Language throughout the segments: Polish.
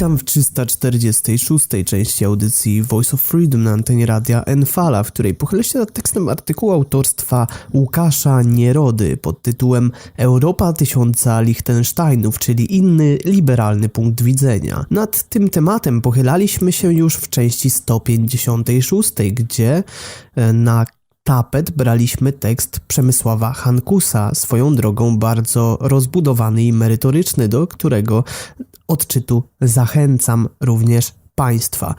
Witam w 346 części audycji Voice of Freedom na antenie radia Enfala, w której pochylę się nad tekstem artykułu autorstwa Łukasza Nierody pod tytułem Europa tysiąca Liechtensteinów, czyli inny liberalny punkt widzenia. Nad tym tematem pochylaliśmy się już w części 156, gdzie e, na tapet braliśmy tekst Przemysława Hankusa, swoją drogą bardzo rozbudowany i merytoryczny, do którego odczytu zachęcam również Państwa.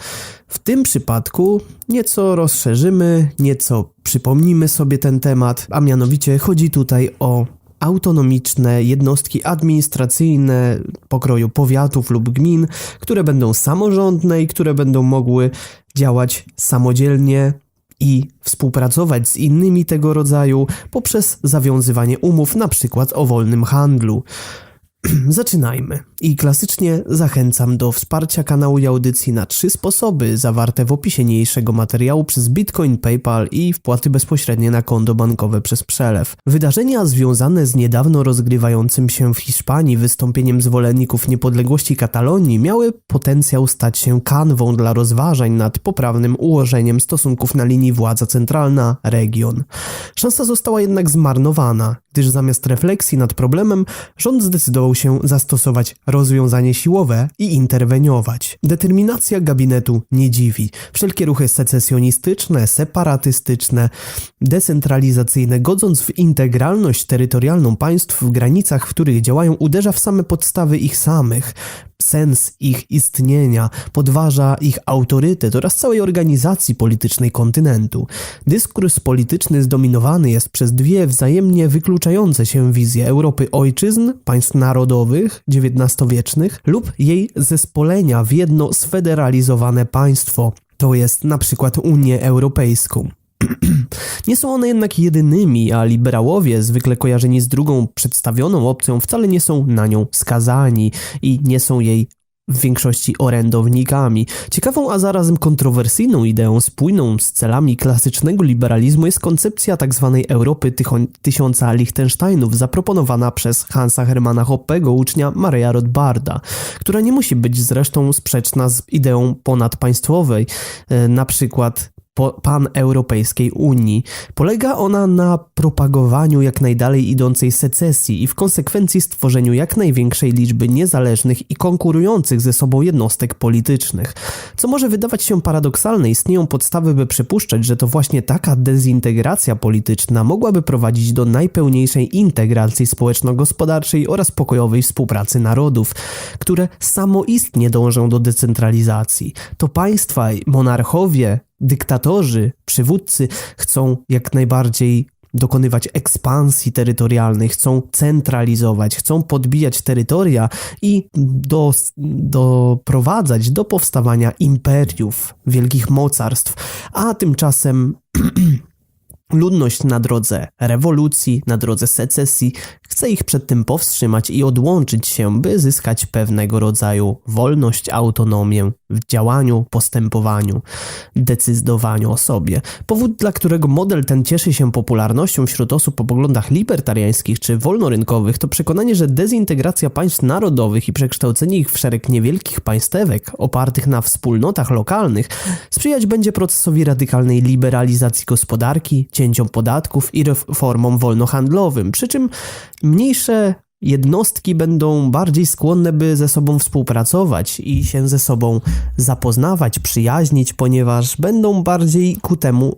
W tym przypadku nieco rozszerzymy, nieco przypomnimy sobie ten temat, a mianowicie chodzi tutaj o autonomiczne jednostki administracyjne pokroju powiatów lub gmin, które będą samorządne i które będą mogły działać samodzielnie i współpracować z innymi tego rodzaju poprzez zawiązywanie umów, na przykład o wolnym handlu. Zaczynajmy. I klasycznie zachęcam do wsparcia kanału i audycji na trzy sposoby zawarte w opisie niniejszego materiału przez Bitcoin, PayPal i wpłaty bezpośrednie na konto bankowe przez przelew. Wydarzenia związane z niedawno rozgrywającym się w Hiszpanii wystąpieniem zwolenników niepodległości Katalonii miały potencjał stać się kanwą dla rozważań nad poprawnym ułożeniem stosunków na linii władza centralna-region. Szansa została jednak zmarnowana, gdyż zamiast refleksji nad problemem rząd zdecydował się zastosować rozwiązanie siłowe i interweniować. Determinacja gabinetu nie dziwi. Wszelkie ruchy secesjonistyczne, separatystyczne, decentralizacyjne, godząc w integralność terytorialną państw w granicach, w których działają, uderza w same podstawy ich samych sens ich istnienia, podważa ich autorytet oraz całej organizacji politycznej kontynentu. Dyskurs polityczny zdominowany jest przez dwie wzajemnie wykluczające się wizje Europy ojczyzn, państw narodowych XIX-wiecznych lub jej zespolenia w jedno sfederalizowane państwo, to jest na przykład Unię Europejską. Nie są one jednak jedynymi, a liberałowie, zwykle kojarzeni z drugą przedstawioną opcją, wcale nie są na nią skazani i nie są jej w większości orędownikami. Ciekawą, a zarazem kontrowersyjną ideą spójną z celami klasycznego liberalizmu jest koncepcja tzw. Tak Europy tysiąca Liechtensteinów zaproponowana przez Hansa Hermana Hoppego, ucznia Maria Rothbarda, która nie musi być zresztą sprzeczna z ideą ponadpaństwowej, e, na przykład paneuropejskiej Unii. Polega ona na propagowaniu jak najdalej idącej secesji i w konsekwencji stworzeniu jak największej liczby niezależnych i konkurujących ze sobą jednostek politycznych. Co może wydawać się paradoksalne, istnieją podstawy, by przypuszczać, że to właśnie taka dezintegracja polityczna mogłaby prowadzić do najpełniejszej integracji społeczno-gospodarczej oraz pokojowej współpracy narodów, które samoistnie dążą do decentralizacji. To państwa, monarchowie, dyktatorzy, przywódcy chcą jak najbardziej dokonywać ekspansji terytorialnej, chcą centralizować, chcą podbijać terytoria i do, doprowadzać do powstawania imperiów, wielkich mocarstw, a tymczasem Ludność na drodze rewolucji, na drodze secesji chce ich przed tym powstrzymać i odłączyć się, by zyskać pewnego rodzaju wolność, autonomię w działaniu, postępowaniu, decydowaniu o sobie. Powód, dla którego model ten cieszy się popularnością wśród osób o poglądach libertariańskich czy wolnorynkowych, to przekonanie, że dezintegracja państw narodowych i przekształcenie ich w szereg niewielkich państewek opartych na wspólnotach lokalnych sprzyjać będzie procesowi radykalnej liberalizacji gospodarki, cięciom podatków i reformom wolnohandlowym, przy czym mniejsze jednostki będą bardziej skłonne, by ze sobą współpracować i się ze sobą zapoznawać, przyjaźnić, ponieważ będą bardziej ku temu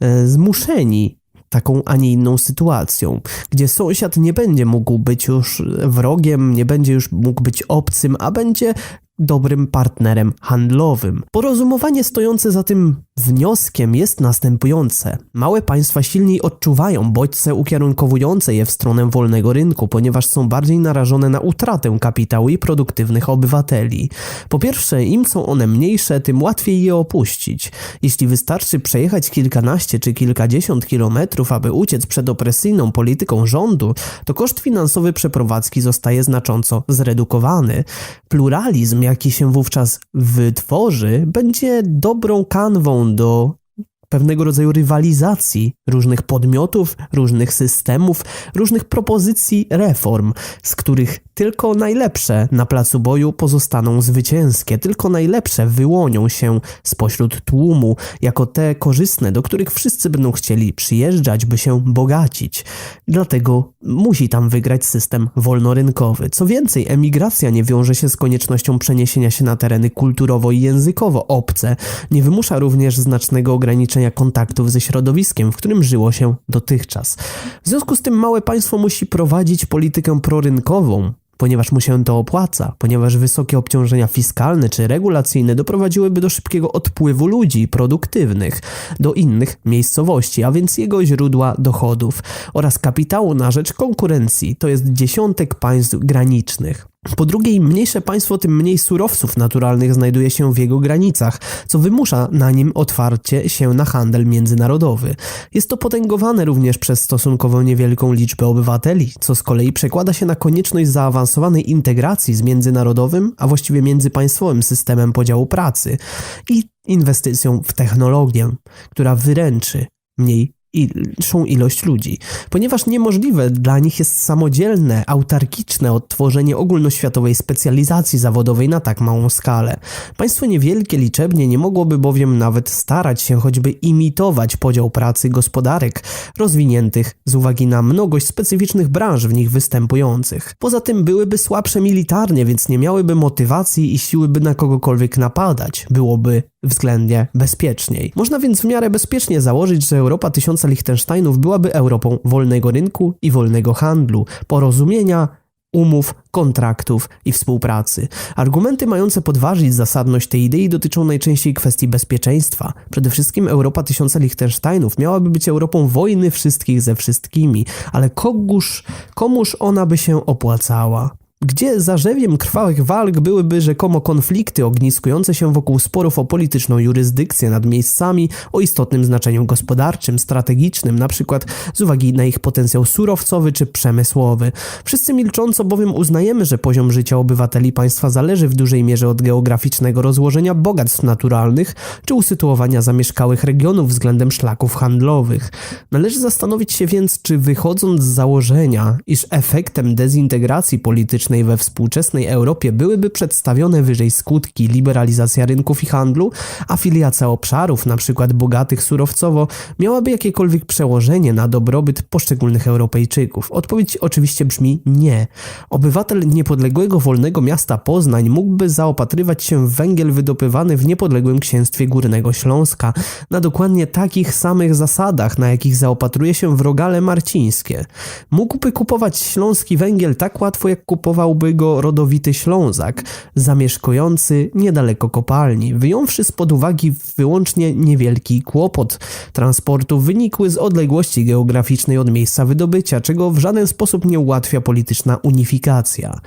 e, zmuszeni taką, a nie inną sytuacją, gdzie sąsiad nie będzie mógł być już wrogiem, nie będzie już mógł być obcym, a będzie dobrym partnerem handlowym. Porozumowanie stojące za tym wnioskiem jest następujące. Małe państwa silniej odczuwają bodźce ukierunkowujące je w stronę wolnego rynku, ponieważ są bardziej narażone na utratę kapitału i produktywnych obywateli. Po pierwsze, im są one mniejsze, tym łatwiej je opuścić. Jeśli wystarczy przejechać kilkanaście czy kilkadziesiąt kilometrów, aby uciec przed opresyjną polityką rządu, to koszt finansowy przeprowadzki zostaje znacząco zredukowany. Pluralizm jaki się wówczas wytworzy, będzie dobrą kanwą do pewnego rodzaju rywalizacji różnych podmiotów, różnych systemów, różnych propozycji reform, z których tylko najlepsze na placu boju pozostaną zwycięskie, tylko najlepsze wyłonią się spośród tłumu jako te korzystne, do których wszyscy będą chcieli przyjeżdżać, by się bogacić. Dlatego musi tam wygrać system wolnorynkowy. Co więcej, emigracja nie wiąże się z koniecznością przeniesienia się na tereny kulturowo i językowo obce, nie wymusza również znacznego ograniczenia kontaktów ze środowiskiem, w którym żyło się dotychczas. W związku z tym małe państwo musi prowadzić politykę prorynkową, ponieważ mu się to opłaca, ponieważ wysokie obciążenia fiskalne czy regulacyjne doprowadziłyby do szybkiego odpływu ludzi produktywnych do innych miejscowości, a więc jego źródła dochodów oraz kapitału na rzecz konkurencji, to jest dziesiątek państw granicznych. Po drugie, im mniejsze państwo, tym mniej surowców naturalnych znajduje się w jego granicach, co wymusza na nim otwarcie się na handel międzynarodowy. Jest to potęgowane również przez stosunkowo niewielką liczbę obywateli, co z kolei przekłada się na konieczność zaawansowanej integracji z międzynarodowym, a właściwie międzypaństwowym systemem podziału pracy i inwestycją w technologię, która wyręczy mniej większą ilość ludzi, ponieważ niemożliwe dla nich jest samodzielne, autarkiczne odtworzenie ogólnoświatowej specjalizacji zawodowej na tak małą skalę. Państwo niewielkie liczebnie nie mogłoby bowiem nawet starać się choćby imitować podział pracy gospodarek rozwiniętych z uwagi na mnogość specyficznych branż w nich występujących. Poza tym byłyby słabsze militarnie, więc nie miałyby motywacji i siły by na kogokolwiek napadać. Byłoby względnie bezpieczniej. Można więc w miarę bezpiecznie założyć, że Europa tysiąca Liechtensteinów byłaby Europą wolnego rynku i wolnego handlu, porozumienia, umów, kontraktów i współpracy. Argumenty mające podważyć zasadność tej idei dotyczą najczęściej kwestii bezpieczeństwa. Przede wszystkim Europa tysiąca Liechtensteinów miałaby być Europą wojny wszystkich ze wszystkimi, ale koguż, komuż ona by się opłacała? Gdzie zarzewiem krwawych walk byłyby rzekomo konflikty ogniskujące się wokół sporów o polityczną jurysdykcję nad miejscami o istotnym znaczeniu gospodarczym, strategicznym, przykład z uwagi na ich potencjał surowcowy czy przemysłowy. Wszyscy milcząco bowiem uznajemy, że poziom życia obywateli państwa zależy w dużej mierze od geograficznego rozłożenia bogactw naturalnych czy usytuowania zamieszkałych regionów względem szlaków handlowych. Należy zastanowić się więc, czy wychodząc z założenia, iż efektem dezintegracji politycznej we współczesnej Europie byłyby przedstawione wyżej skutki liberalizacja rynków i handlu, afiliacja obszarów, np. bogatych surowcowo, miałaby jakiekolwiek przełożenie na dobrobyt poszczególnych Europejczyków? Odpowiedź oczywiście brzmi nie. Obywatel niepodległego wolnego miasta Poznań mógłby zaopatrywać się w węgiel wydobywany w niepodległym księstwie Górnego Śląska na dokładnie takich samych zasadach, na jakich zaopatruje się w rogale marcińskie. Mógłby kupować śląski węgiel tak łatwo, jak kupował nazwałby go rodowity Ślązak, zamieszkujący niedaleko kopalni, wyjąwszy spod uwagi wyłącznie niewielki kłopot transportu wynikły z odległości geograficznej od miejsca wydobycia, czego w żaden sposób nie ułatwia polityczna unifikacja.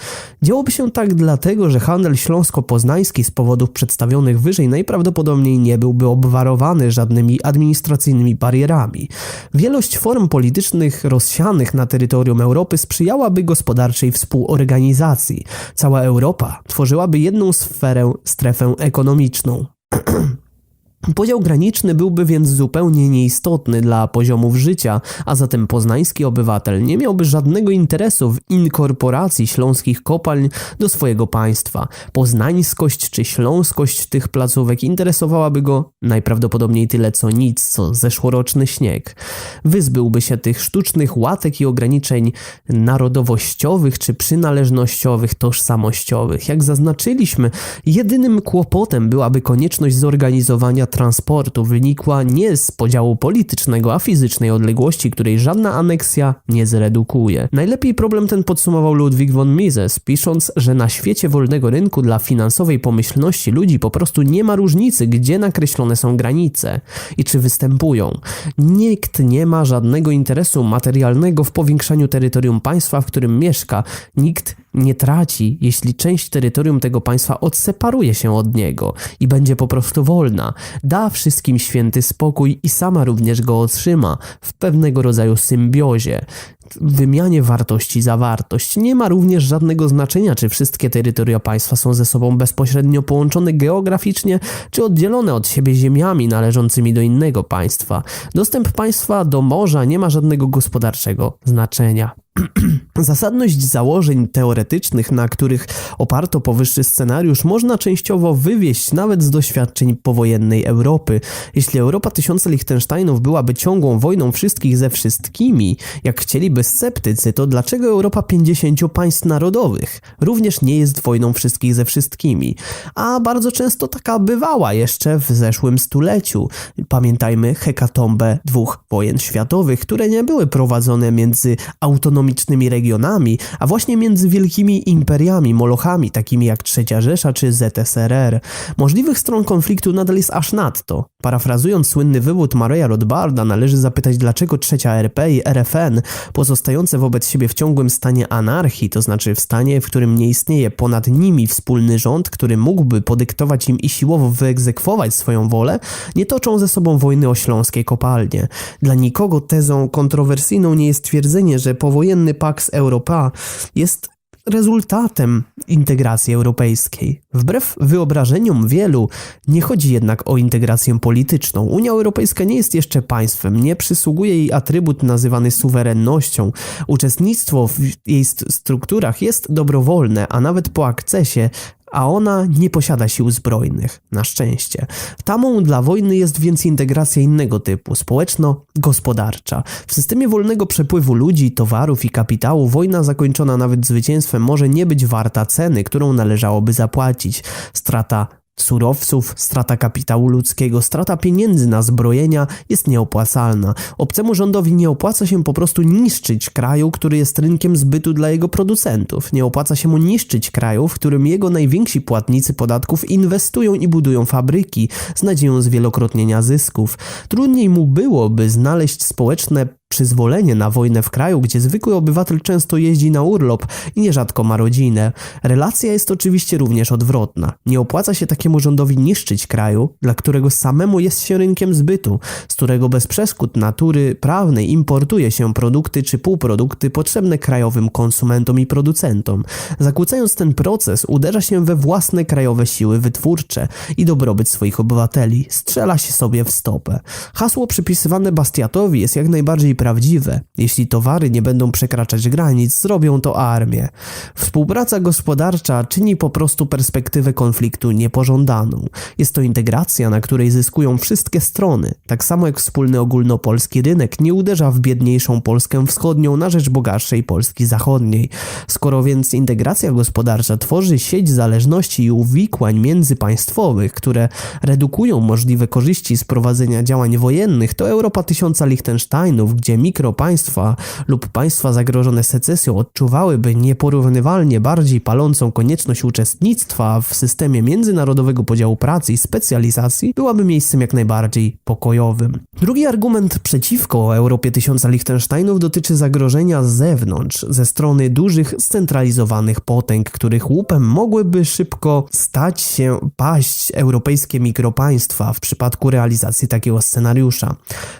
Działoby się tak dlatego, że handel śląsko-poznański z powodów przedstawionych wyżej najprawdopodobniej nie byłby obwarowany żadnymi administracyjnymi barierami. Wielość form politycznych rozsianych na terytorium Europy sprzyjałaby gospodarczej współorganizacji organizacji. Cała Europa tworzyłaby jedną sferę, strefę ekonomiczną. Podział graniczny byłby więc zupełnie nieistotny dla poziomów życia, a zatem poznański obywatel nie miałby żadnego interesu w inkorporacji śląskich kopalń do swojego państwa. Poznańskość czy śląskość tych placówek interesowałaby go najprawdopodobniej tyle co nic, co zeszłoroczny śnieg. Wyzbyłby się tych sztucznych łatek i ograniczeń narodowościowych czy przynależnościowych, tożsamościowych. Jak zaznaczyliśmy, jedynym kłopotem byłaby konieczność zorganizowania transportu wynikła nie z podziału politycznego, a fizycznej odległości, której żadna aneksja nie zredukuje. Najlepiej problem ten podsumował Ludwig von Mises, pisząc, że na świecie wolnego rynku dla finansowej pomyślności ludzi po prostu nie ma różnicy, gdzie nakreślone są granice i czy występują. Nikt nie ma żadnego interesu materialnego w powiększaniu terytorium państwa, w którym mieszka. Nikt nie traci, jeśli część terytorium tego państwa odseparuje się od niego i będzie po prostu wolna. Da wszystkim święty spokój i sama również go otrzyma w pewnego rodzaju symbiozie wymianie wartości za wartość. Nie ma również żadnego znaczenia, czy wszystkie terytoria państwa są ze sobą bezpośrednio połączone geograficznie, czy oddzielone od siebie ziemiami należącymi do innego państwa. Dostęp państwa do morza nie ma żadnego gospodarczego znaczenia. Zasadność założeń teoretycznych, na których oparto powyższy scenariusz, można częściowo wywieść nawet z doświadczeń powojennej Europy. Jeśli Europa tysiąca Liechtensteinów byłaby ciągłą wojną wszystkich ze wszystkimi, jak chcieliby sceptycy, to dlaczego Europa 50 państw narodowych również nie jest wojną wszystkich ze wszystkimi? A bardzo często taka bywała jeszcze w zeszłym stuleciu. Pamiętajmy hekatombę dwóch wojen światowych, które nie były prowadzone między autonomicznymi regionami, regionami, a właśnie między wielkimi imperiami, molochami, takimi jak Trzecia Rzesza czy ZSRR. Możliwych stron konfliktu nadal jest aż nadto. Parafrazując słynny wywód Mareya Rothbarda, należy zapytać, dlaczego Trzecia RP i RFN, pozostające wobec siebie w ciągłym stanie anarchii, to znaczy w stanie, w którym nie istnieje ponad nimi wspólny rząd, który mógłby podyktować im i siłowo wyegzekwować swoją wolę, nie toczą ze sobą wojny o śląskie kopalnie. Dla nikogo tezą kontrowersyjną nie jest twierdzenie, że powojenny Pax Europa jest rezultatem integracji europejskiej. Wbrew wyobrażeniom wielu, nie chodzi jednak o integrację polityczną. Unia Europejska nie jest jeszcze państwem, nie przysługuje jej atrybut nazywany suwerennością. Uczestnictwo w jej strukturach jest dobrowolne, a nawet po akcesie a ona nie posiada sił zbrojnych, na szczęście. Tamą dla wojny jest więc integracja innego typu, społeczno-gospodarcza. W systemie wolnego przepływu ludzi, towarów i kapitału wojna zakończona nawet zwycięstwem może nie być warta ceny, którą należałoby zapłacić. Strata surowców, strata kapitału ludzkiego, strata pieniędzy na zbrojenia jest nieopłacalna. Obcemu rządowi nie opłaca się po prostu niszczyć kraju, który jest rynkiem zbytu dla jego producentów. Nie opłaca się mu niszczyć kraju, w którym jego najwięksi płatnicy podatków inwestują i budują fabryki z nadzieją zwielokrotnienia zysków. Trudniej mu byłoby znaleźć społeczne przyzwolenie na wojnę w kraju, gdzie zwykły obywatel często jeździ na urlop i nierzadko ma rodzinę. Relacja jest oczywiście również odwrotna. Nie opłaca się takiemu rządowi niszczyć kraju, dla którego samemu jest się rynkiem zbytu, z którego bez przeszkód natury prawnej importuje się produkty czy półprodukty potrzebne krajowym konsumentom i producentom. Zakłócając ten proces, uderza się we własne krajowe siły wytwórcze i dobrobyt swoich obywateli. Strzela się sobie w stopę. Hasło przypisywane Bastiatowi jest jak najbardziej prawdziwe. Jeśli towary nie będą przekraczać granic, zrobią to armię. Współpraca gospodarcza czyni po prostu perspektywę konfliktu niepożądaną. Jest to integracja, na której zyskują wszystkie strony. Tak samo jak wspólny ogólnopolski rynek nie uderza w biedniejszą Polskę wschodnią na rzecz bogatszej Polski zachodniej. Skoro więc integracja gospodarcza tworzy sieć zależności i uwikłań międzypaństwowych, które redukują możliwe korzyści z prowadzenia działań wojennych, to Europa tysiąca Liechtensteinów, gdzie mikropaństwa lub państwa zagrożone secesją odczuwałyby nieporównywalnie bardziej palącą konieczność uczestnictwa w systemie międzynarodowego podziału pracy i specjalizacji, byłaby miejscem jak najbardziej pokojowym. Drugi argument przeciwko Europie tysiąca Liechtensteinów dotyczy zagrożenia z zewnątrz, ze strony dużych, scentralizowanych potęg, których łupem mogłyby szybko stać się paść europejskie mikropaństwa w przypadku realizacji takiego scenariusza.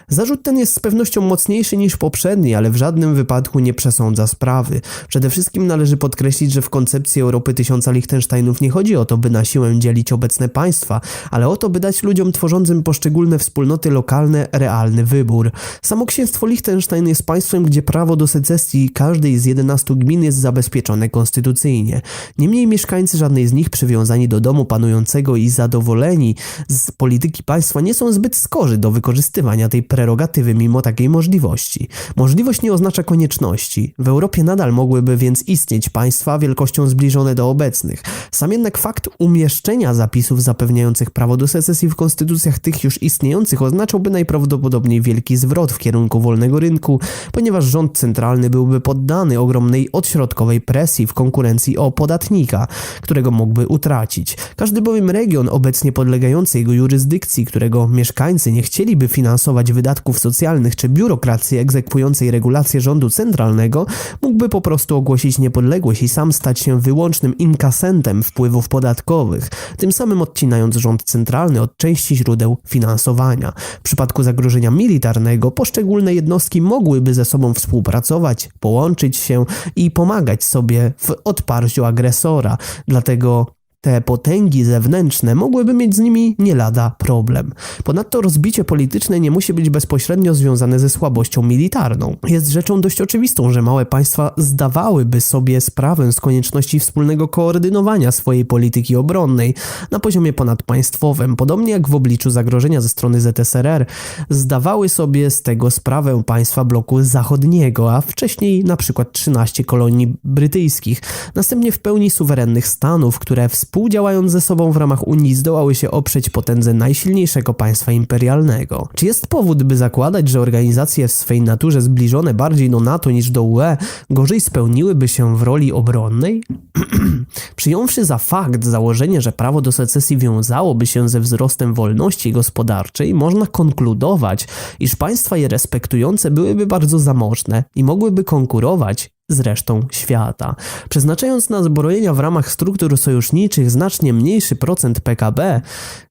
Zarzut ten jest z pewnością mocno mocniejszy niż poprzedni, ale w żadnym wypadku nie przesądza sprawy. Przede wszystkim należy podkreślić, że w koncepcji Europy tysiąca Liechtensteinów nie chodzi o to, by na siłę dzielić obecne państwa, ale o to, by dać ludziom tworzącym poszczególne wspólnoty lokalne realny wybór. Samo księstwo Liechtenstein jest państwem, gdzie prawo do secesji każdej z 11 gmin jest zabezpieczone konstytucyjnie. Niemniej mieszkańcy żadnej z nich przywiązani do domu panującego i zadowoleni z polityki państwa nie są zbyt skorzy do wykorzystywania tej prerogatywy mimo takiej możliwości możliwości. Możliwość nie oznacza konieczności. W Europie nadal mogłyby więc istnieć państwa wielkością zbliżone do obecnych. Sam jednak fakt umieszczenia zapisów zapewniających prawo do secesji w konstytucjach tych już istniejących oznaczałby najprawdopodobniej wielki zwrot w kierunku wolnego rynku, ponieważ rząd centralny byłby poddany ogromnej odśrodkowej presji w konkurencji o podatnika, którego mógłby utracić. Każdy bowiem region obecnie podlegający jego jurysdykcji, którego mieszkańcy nie chcieliby finansować wydatków socjalnych czy administracji egzekwującej regulacje rządu centralnego mógłby po prostu ogłosić niepodległość i sam stać się wyłącznym inkasentem wpływów podatkowych, tym samym odcinając rząd centralny od części źródeł finansowania. W przypadku zagrożenia militarnego poszczególne jednostki mogłyby ze sobą współpracować, połączyć się i pomagać sobie w odparciu agresora. Dlatego te potęgi zewnętrzne mogłyby mieć z nimi nie lada problem. Ponadto rozbicie polityczne nie musi być bezpośrednio związane ze słabością militarną. Jest rzeczą dość oczywistą, że małe państwa zdawałyby sobie sprawę z konieczności wspólnego koordynowania swojej polityki obronnej na poziomie ponadpaństwowym, podobnie jak w obliczu zagrożenia ze strony ZSRR zdawały sobie z tego sprawę państwa bloku zachodniego, a wcześniej na przykład 13 kolonii brytyjskich, następnie w pełni suwerennych stanów, które współpracowały współdziałając ze sobą w ramach Unii zdołały się oprzeć potędze najsilniejszego państwa imperialnego. Czy jest powód, by zakładać, że organizacje w swej naturze zbliżone bardziej do NATO niż do UE gorzej spełniłyby się w roli obronnej? Przyjąwszy za fakt założenie, że prawo do secesji wiązałoby się ze wzrostem wolności gospodarczej, można konkludować, iż państwa je respektujące byłyby bardzo zamożne i mogłyby konkurować z resztą świata. Przeznaczając na zbrojenia w ramach struktur sojuszniczych znacznie mniejszy procent PKB,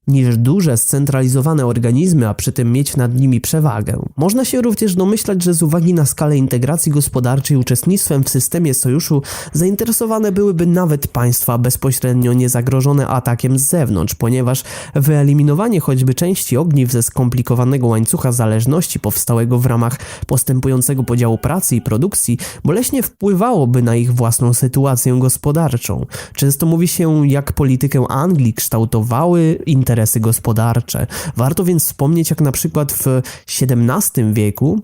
niż duże, scentralizowane organizmy, a przy tym mieć nad nimi przewagę. Można się również domyślać, że z uwagi na skalę integracji gospodarczej uczestnictwem w systemie sojuszu zainteresowane byłyby nawet państwa bezpośrednio niezagrożone atakiem z zewnątrz, ponieważ wyeliminowanie choćby części ogniw ze skomplikowanego łańcucha zależności powstałego w ramach postępującego podziału pracy i produkcji boleśnie wpływałoby na ich własną sytuację gospodarczą. Często mówi się, jak politykę Anglii kształtowały interesy gospodarcze. Warto więc wspomnieć, jak na przykład w XVII wieku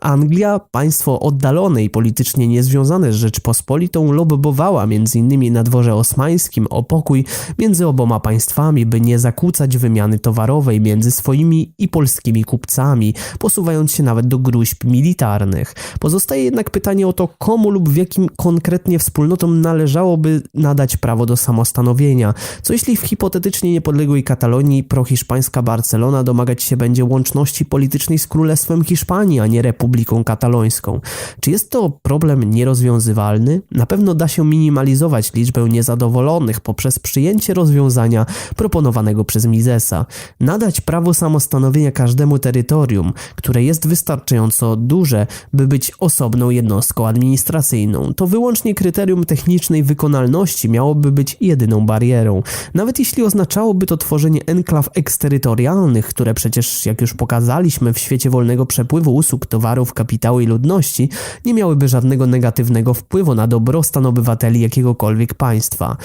Anglia, państwo oddalone i politycznie niezwiązane z Rzeczpospolitą, lobbowała m.in. na dworze osmańskim o pokój między oboma państwami, by nie zakłócać wymiany towarowej między swoimi i polskimi kupcami, posuwając się nawet do gruźb militarnych. Pozostaje jednak pytanie o to, komu lub w jakim konkretnie wspólnotom należałoby nadać prawo do samostanowienia. Co jeśli w hipotetycznie niepodległej Katalonii prohiszpańska Barcelona domagać się będzie łączności politycznej z Królestwem Hiszpanii, a nie Republiką Katalońską. Czy jest to problem nierozwiązywalny? Na pewno da się minimalizować liczbę niezadowolonych poprzez przyjęcie rozwiązania proponowanego przez Misesa. Nadać prawo samostanowienia każdemu terytorium, które jest wystarczająco duże, by być osobną jednostką administracyjną. To wyłącznie kryterium technicznej wykonalności miałoby być jedyną barierą. Nawet jeśli oznaczałoby to tworzenie enklaw eksterytorialnych, które przecież, jak już pokazaliśmy, w świecie wolnego przepływu usług towarów, kapitału i ludności nie miałyby żadnego negatywnego wpływu na dobrostan obywateli jakiegokolwiek państwa.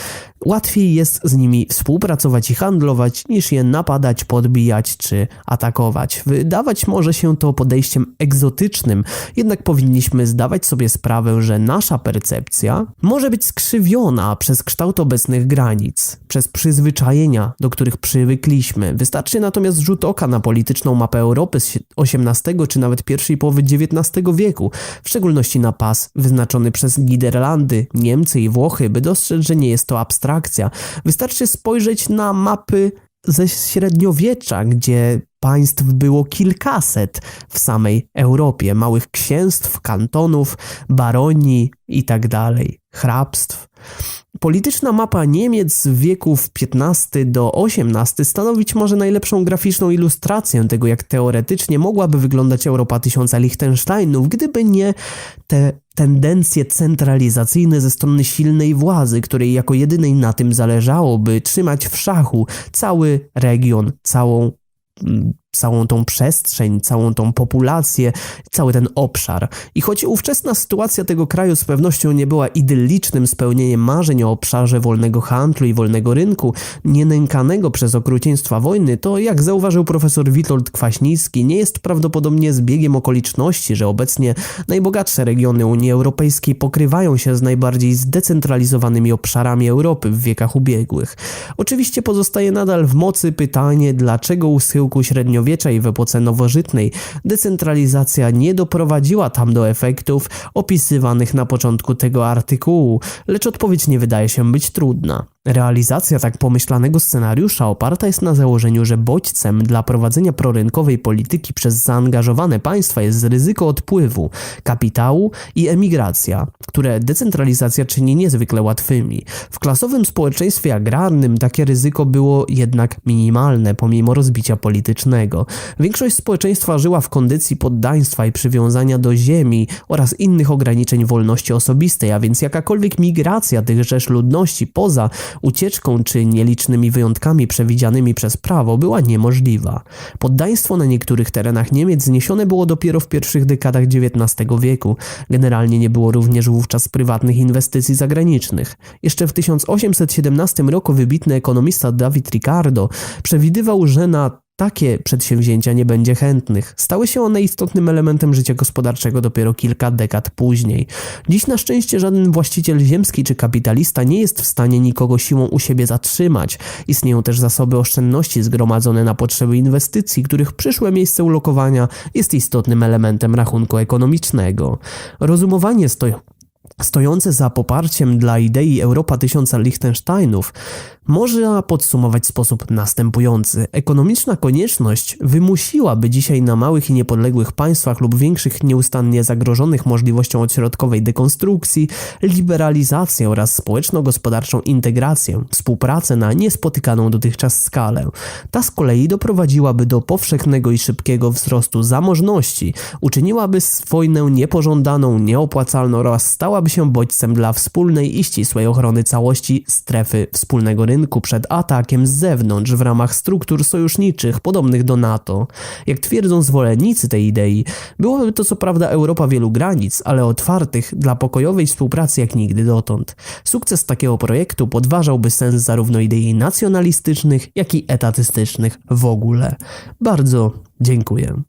Łatwiej jest z nimi współpracować i handlować, niż je napadać, podbijać czy atakować. Wydawać może się to podejściem egzotycznym, jednak powinniśmy zdawać sobie sprawę, że nasza percepcja może być skrzywiona przez kształt obecnych granic, przez przyzwyczajenia, do których przywykliśmy. Wystarczy natomiast rzut oka na polityczną mapę Europy z XVIII czy nawet pierwszej połowy XIX wieku, w szczególności na pas wyznaczony przez Niderlandy, Niemcy i Włochy, by dostrzec, że nie jest to abstrakcja. Wystarczy spojrzeć na mapy ze średniowiecza, gdzie państw było kilkaset w samej Europie, małych księstw, kantonów, baronii itd., tak hrabstw. Polityczna mapa Niemiec wieków XV do XVIII stanowić może najlepszą graficzną ilustrację tego, jak teoretycznie mogłaby wyglądać Europa tysiąca Liechtensteinów, gdyby nie te tendencje centralizacyjne ze strony silnej władzy, której jako jedynej na tym zależało, by trzymać w szachu cały region, całą mm, całą tą przestrzeń, całą tą populację, cały ten obszar. I choć ówczesna sytuacja tego kraju z pewnością nie była idyllicznym spełnieniem marzeń o obszarze wolnego handlu i wolnego rynku, nie nękanego przez okrucieństwa wojny, to jak zauważył profesor Witold Kwaśnicki, nie jest prawdopodobnie zbiegiem okoliczności, że obecnie najbogatsze regiony Unii Europejskiej pokrywają się z najbardziej zdecentralizowanymi obszarami Europy w wiekach ubiegłych. Oczywiście pozostaje nadal w mocy pytanie, dlaczego u schyłku średniowiecza średniowiecza i w epoce nowożytnej decentralizacja nie doprowadziła tam do efektów opisywanych na początku tego artykułu, lecz odpowiedź nie wydaje się być trudna. Realizacja tak pomyślanego scenariusza oparta jest na założeniu, że bodźcem dla prowadzenia prorynkowej polityki przez zaangażowane państwa jest ryzyko odpływu kapitału i emigracja, które decentralizacja czyni niezwykle łatwymi. W klasowym społeczeństwie agrarnym takie ryzyko było jednak minimalne pomimo rozbicia politycznego. Większość społeczeństwa żyła w kondycji poddaństwa i przywiązania do ziemi oraz innych ograniczeń wolności osobistej, a więc jakakolwiek migracja tych rzesz ludności poza ucieczką czy nielicznymi wyjątkami przewidzianymi przez prawo była niemożliwa. Poddaństwo na niektórych terenach Niemiec zniesione było dopiero w pierwszych dekadach XIX wieku. Generalnie nie było również wówczas prywatnych inwestycji zagranicznych. Jeszcze w 1817 roku wybitny ekonomista David Ricardo przewidywał, że na takie przedsięwzięcia nie będzie chętnych. Stały się one istotnym elementem życia gospodarczego dopiero kilka dekad później. Dziś na szczęście żaden właściciel ziemski czy kapitalista nie jest w stanie nikogo siłą u siebie zatrzymać. Istnieją też zasoby oszczędności zgromadzone na potrzeby inwestycji, których przyszłe miejsce ulokowania jest istotnym elementem rachunku ekonomicznego. Rozumowanie stoi stojące za poparciem dla idei Europa Tysiąca Liechtensteinów można podsumować w sposób następujący. Ekonomiczna konieczność wymusiłaby dzisiaj na małych i niepodległych państwach lub większych nieustannie zagrożonych możliwością odśrodkowej dekonstrukcji, liberalizację oraz społeczno-gospodarczą integrację, współpracę na niespotykaną dotychczas skalę. Ta z kolei doprowadziłaby do powszechnego i szybkiego wzrostu zamożności, uczyniłaby wojnę niepożądaną, nieopłacalną oraz stałaby się bodźcem dla wspólnej i ścisłej ochrony całości strefy wspólnego rynku przed atakiem z zewnątrz w ramach struktur sojuszniczych podobnych do NATO. Jak twierdzą zwolennicy tej idei, byłoby to co prawda Europa wielu granic, ale otwartych dla pokojowej współpracy jak nigdy dotąd. Sukces takiego projektu podważałby sens zarówno idei nacjonalistycznych, jak i etatystycznych w ogóle. Bardzo dziękuję.